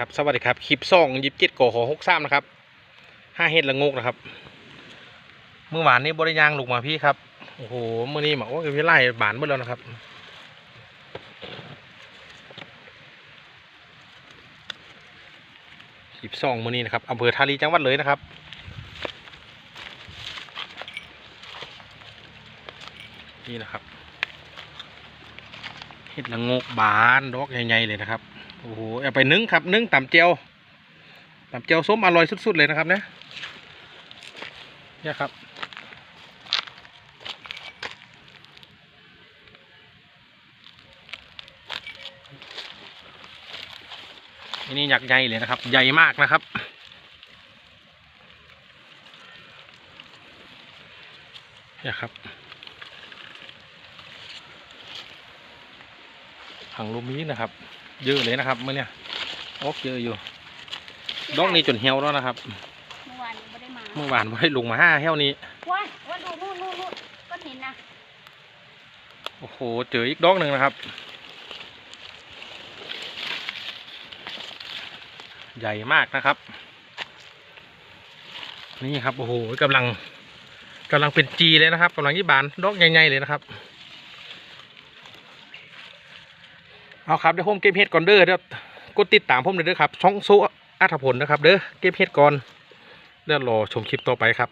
ครับสวัสดีครับคลิปซ่องยิบจ็ดโกหหกสามนะครับห้าเฮ็ดละงกนะครับเมื่อวานนี้บริยางลูกมาพี่ครับโอ้โหเมื่อนี้มาโอ้ยพี่ไล่บานหมดแล้วนะครับคลิปซ่องเมื่อนี้นะครับอำเภอทาลีจังหวัดเลยนะครับนี่นะครับเห็ดละงกบานดอกใหญ่ๆเลยนะครับ อ้โหเอาไปนึ่งครับนึ่งตำเจียวตำเจียวส้มอร่อยสุดๆเลยนะครับเนี่ยเนี่ยครับอันนี้ยักใหญ่เลยนะครับ ใหญ่มากนะครับ เนี่ยครับ ถังลูมีนะครับ เยอะเลยนะครับเมื่อเนี่ยโอ๊กเยอะอยู่ ดอกนี้จนเหี่ยวแล้วนะครับ เมื่อวานยังไม่ได้มาเมื่อวานไม่ได้ลงมาห้าเหี่ยวนี้ว้ายว่าดูนู่นนู่นนู่นก็เห็นนะโอ้โหเจออีกดอกหนึ่งนะครับ ใหญ่มากนะครับ นี่ครับโอ้โหกำลังกำลังเป็นจีเลยนะครับกำลังยี่บานดอกใหญ่ๆเลยนะครับ เอาครับเดี๋ยวผมเก็บเห็ดก่อนเด้อเดี๋ยวกดติดตามผมเลยเด้อครับช่องโซอัธพลนะครับเด้อเก็บเห็ดก่อนเดี๋ยวรอชมคลิปต่อไปครับ